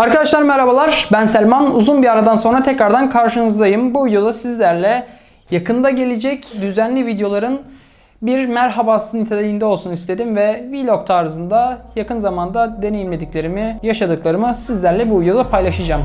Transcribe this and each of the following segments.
Arkadaşlar merhabalar. Ben Selman. Uzun bir aradan sonra tekrardan karşınızdayım. Bu videoda sizlerle yakında gelecek düzenli videoların bir merhabası niteliğinde olsun istedim ve vlog tarzında yakın zamanda deneyimlediklerimi, yaşadıklarımı sizlerle bu videoda paylaşacağım.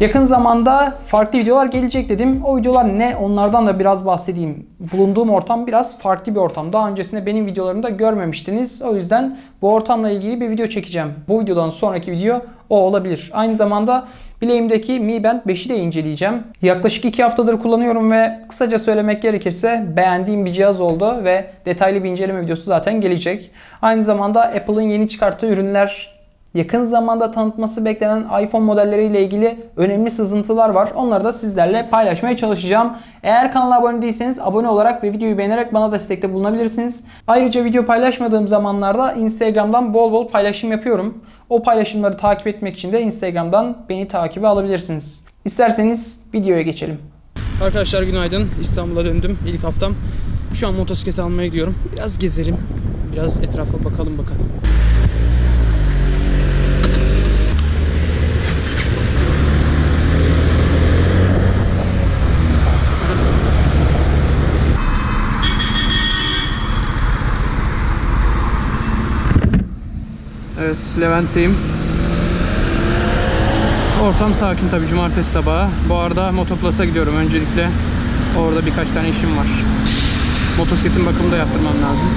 Yakın zamanda farklı videolar gelecek dedim. O videolar ne? Onlardan da biraz bahsedeyim. Bulunduğum ortam biraz farklı bir ortam. Daha öncesinde benim videolarımda görmemiştiniz. O yüzden bu ortamla ilgili bir video çekeceğim. Bu videodan sonraki video o olabilir. Aynı zamanda bileğimdeki Mi Band 5'i de inceleyeceğim. Yaklaşık 2 haftadır kullanıyorum ve kısaca söylemek gerekirse beğendiğim bir cihaz oldu ve detaylı bir inceleme videosu zaten gelecek. Aynı zamanda Apple'ın yeni çıkarttığı ürünler Yakın zamanda tanıtması beklenen iPhone modelleriyle ilgili önemli sızıntılar var. Onları da sizlerle paylaşmaya çalışacağım. Eğer kanala abone değilseniz abone olarak ve videoyu beğenerek bana destekte bulunabilirsiniz. Ayrıca video paylaşmadığım zamanlarda Instagram'dan bol bol paylaşım yapıyorum. O paylaşımları takip etmek için de Instagram'dan beni takibe alabilirsiniz. İsterseniz videoya geçelim. Arkadaşlar günaydın. İstanbul'a döndüm ilk haftam. Şu an motosikleti almaya gidiyorum. Biraz gezelim. Biraz etrafa bakalım bakalım. Evet, Levent'teyim. Ortam sakin tabii cumartesi sabahı. Bu arada Motoplus'a gidiyorum öncelikle. Orada birkaç tane işim var. Motosikletin bakımını da yaptırmam lazım.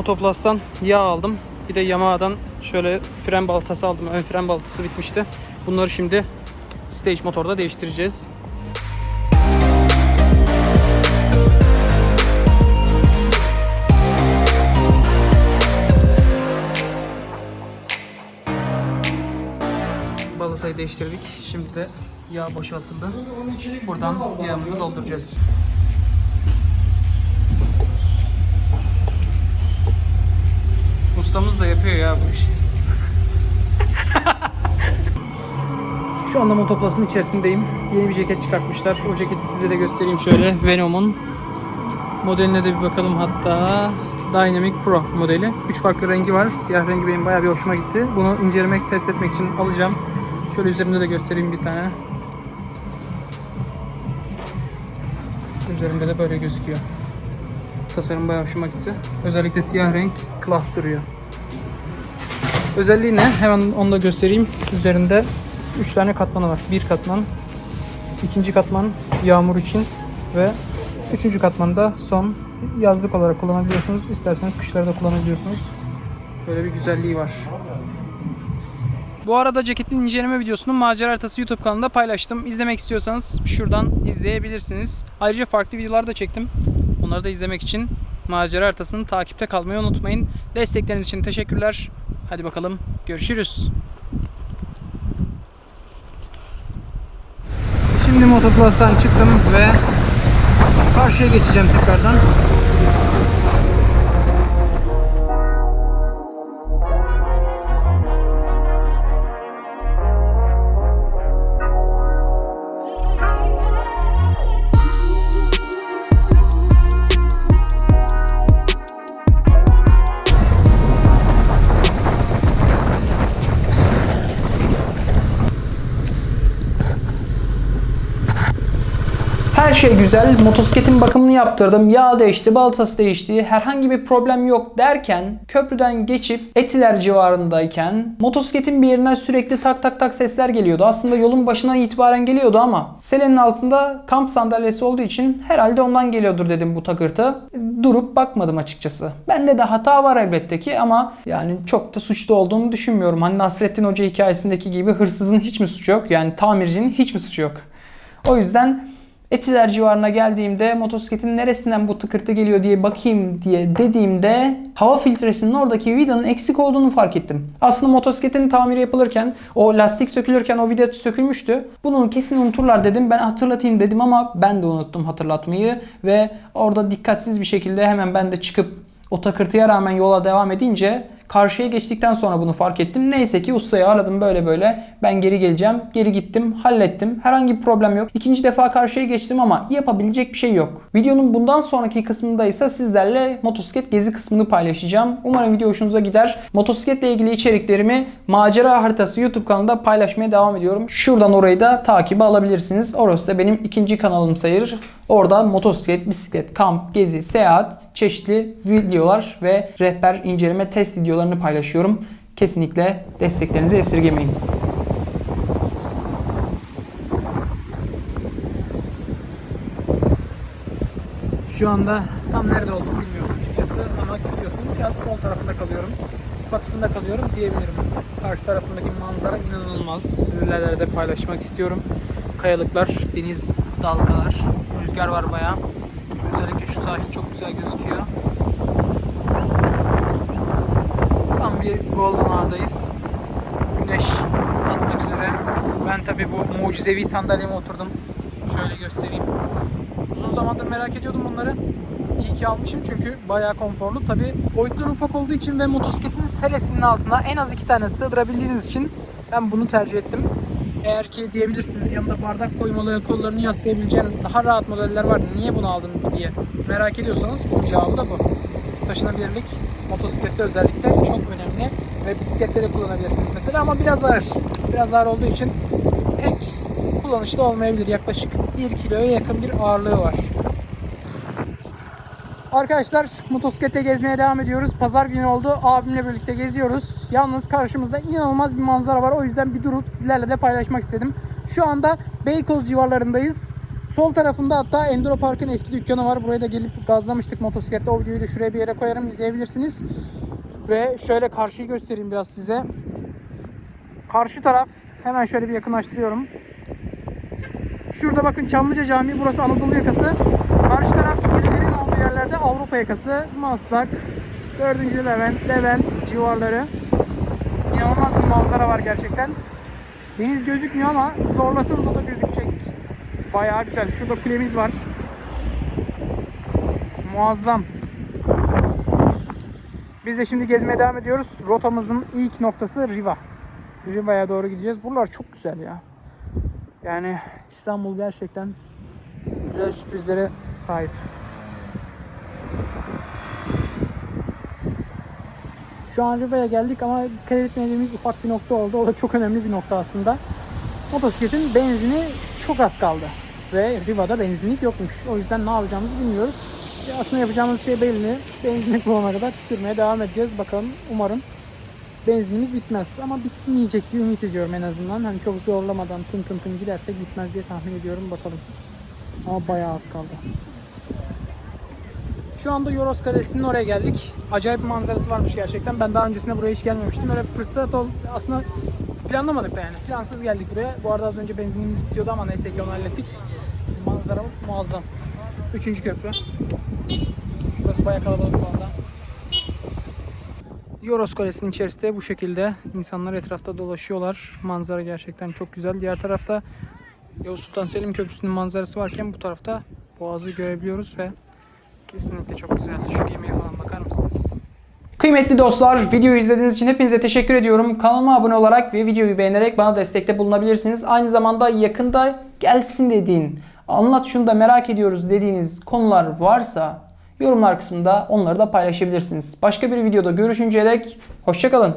Motoplus'tan yağ aldım. Bir de Yamaha'dan şöyle fren baltası aldım. Ön fren baltası bitmişti. Bunları şimdi Stage motorda değiştireceğiz. Balatayı değiştirdik. Şimdi de yağ boşaltıldı. Buradan yağımızı dolduracağız. Ustamız da yapıyor ya bu işi. Şu anda motoplasın içerisindeyim. Yeni bir ceket çıkartmışlar. O ceketi size de göstereyim şöyle. Venom'un modeline de bir bakalım hatta. Dynamic Pro modeli. 3 farklı rengi var. Siyah rengi benim bayağı bir hoşuma gitti. Bunu incelemek, test etmek için alacağım. Şöyle üzerinde de göstereyim bir tane. Üzerinde de böyle gözüküyor. Tasarım bayağı hoşuma gitti. Özellikle siyah renk klas duruyor. Özelliği ne? Hemen onu da göstereyim. Üzerinde 3 tane katmanı var. Bir katman, ikinci katman yağmur için ve üçüncü katman da son yazlık olarak kullanabiliyorsunuz. İsterseniz kışlarda kullanabiliyorsunuz. Böyle bir güzelliği var. Bu arada ceketin inceleme videosunu Macera Haritası YouTube kanalında paylaştım. İzlemek istiyorsanız şuradan izleyebilirsiniz. Ayrıca farklı videolar da çektim. Onları da izlemek için Macera Haritası'nı takipte kalmayı unutmayın. Destekleriniz için teşekkürler. Hadi bakalım görüşürüz. Şimdi Motoplus'tan çıktım ve karşıya geçeceğim tekrardan. Şey güzel. Motosikletin bakımını yaptırdım. Yağ değişti, baltası değişti. Herhangi bir problem yok derken köprüden geçip Etiler civarındayken motosikletin bir yerinden sürekli tak tak tak sesler geliyordu. Aslında yolun başına itibaren geliyordu ama selenin altında kamp sandalyesi olduğu için herhalde ondan geliyordur dedim bu takırtı. Durup bakmadım açıkçası. Bende de hata var elbette ki ama yani çok da suçlu olduğunu düşünmüyorum. Hani Nasrettin Hoca hikayesindeki gibi hırsızın hiç mi suçu yok? Yani tamircinin hiç mi suçu yok? O yüzden Etiler civarına geldiğimde motosikletin neresinden bu tıkırtı geliyor diye bakayım diye dediğimde hava filtresinin oradaki vidanın eksik olduğunu fark ettim. Aslında motosikletin tamiri yapılırken o lastik sökülürken o vida sökülmüştü. Bunu kesin unuturlar dedim. Ben hatırlatayım dedim ama ben de unuttum hatırlatmayı ve orada dikkatsiz bir şekilde hemen ben de çıkıp o takırtıya rağmen yola devam edince karşıya geçtikten sonra bunu fark ettim. Neyse ki ustayı aradım böyle böyle. Ben geri geleceğim. Geri gittim. Hallettim. Herhangi bir problem yok. İkinci defa karşıya geçtim ama yapabilecek bir şey yok. Videonun bundan sonraki kısmında ise sizlerle motosiklet gezi kısmını paylaşacağım. Umarım video hoşunuza gider. Motosikletle ilgili içeriklerimi Macera Haritası YouTube kanalında paylaşmaya devam ediyorum. Şuradan orayı da takibe alabilirsiniz. Orası da benim ikinci kanalım sayılır. Orada motosiklet, bisiklet, kamp, gezi, seyahat, çeşitli videolar ve rehber inceleme test videolarını paylaşıyorum. Kesinlikle desteklerinizi esirgemeyin. Şu anda tam nerede olduğumu bilmiyorum açıkçası ama gidiyorsun biraz sol tarafında kalıyorum. Batısında kalıyorum diyebilirim. Karşı tarafındaki manzara inanılmaz. Sizlerle de paylaşmak istiyorum. Kayalıklar, deniz dalgalar, rüzgar var bayağı. Özellikle şu sahil çok güzel gözüküyor. Tam bir Golden Hour'dayız. Güneş batmak üzere. Ben tabi bu mucizevi sandalyeme oturdum. Şöyle göstereyim. Uzun zamandır merak ediyordum bunları. İyi ki almışım çünkü bayağı konforlu. Tabi boyutları ufak olduğu için ve motosikletin selesinin altına en az iki tane sığdırabildiğiniz için ben bunu tercih ettim. Eğer ki diyebilirsiniz yanında bardak koymalı, kollarını yaslayabileceğin daha rahat modeller var. Niye bunu aldın diye merak ediyorsanız bunun cevabı da bu. Taşınabilirlik motosiklette özellikle çok önemli ve bisiklette kullanabilirsiniz mesela ama biraz ağır. Biraz ağır olduğu için pek kullanışlı olmayabilir. Yaklaşık 1 kiloya yakın bir ağırlığı var. Arkadaşlar motosiklete gezmeye devam ediyoruz. Pazar günü oldu. Abimle birlikte geziyoruz. Yalnız karşımızda inanılmaz bir manzara var. O yüzden bir durup sizlerle de paylaşmak istedim. Şu anda Beykoz civarlarındayız. Sol tarafında hatta Enduro Park'ın eski dükkanı var. Buraya da gelip gazlamıştık motosikletle. O videoyu da şuraya bir yere koyarım izleyebilirsiniz. Ve şöyle karşıyı göstereyim biraz size. Karşı taraf hemen şöyle bir yakınlaştırıyorum. Şurada bakın Çamlıca Camii burası Anadolu yakası. Karşı taraf kulelerin olduğu yerlerde Avrupa yakası. Maslak, 4. Levent, Levent civarları. İnanılmaz bir manzara var gerçekten. Deniz gözükmüyor ama zorlasanız o da gözükecek. Bayağı güzel. Şurada kulemiz var. Muazzam. Biz de şimdi gezmeye devam ediyoruz. Rotamızın ilk noktası Riva. Riva'ya doğru gideceğiz. Buralar çok güzel ya. Yani İstanbul gerçekten güzel sürprizlere sahip. Şu an Riva'ya geldik ama dikkat etmediğimiz ufak bir nokta oldu. O da çok önemli bir nokta aslında. Motosikletin benzini çok az kaldı. Ve Riva'da benzinlik yokmuş. O yüzden ne yapacağımızı bilmiyoruz. Ya aslında yapacağımız şey belli. Benzinlik bulana kadar sürmeye devam edeceğiz. Bakalım umarım benzinimiz bitmez. Ama bitmeyecek diye ümit ediyorum en azından. Hani çok zorlamadan tın tın tın gidersek bitmez diye tahmin ediyorum. Bakalım. Ama bayağı az kaldı. Şu anda Yoros Kalesi'nin oraya geldik. Acayip manzarası varmış gerçekten. Ben daha öncesinde buraya hiç gelmemiştim. Öyle fırsat ol aslında planlamadık da yani. Plansız geldik buraya. Bu arada az önce benzinimiz bitiyordu ama neyse ki onu hallettik. Manzara muazzam. Üçüncü köprü. Burası bayağı kalabalık bu anda. Yoros Kalesi'nin içerisinde bu şekilde insanlar etrafta dolaşıyorlar. Manzara gerçekten çok güzel. Diğer tarafta Yavuz Sultan Selim Köprüsü'nün manzarası varken bu tarafta Boğaz'ı görebiliyoruz ve kesinlikle çok güzel. Şu gemiye falan bakar mısınız? Kıymetli dostlar, videoyu izlediğiniz için hepinize teşekkür ediyorum. Kanalıma abone olarak ve videoyu beğenerek bana destekte bulunabilirsiniz. Aynı zamanda yakında gelsin dediğin, anlat şunu da merak ediyoruz dediğiniz konular varsa yorumlar kısmında onları da paylaşabilirsiniz. Başka bir videoda görüşünceye dek hoşçakalın.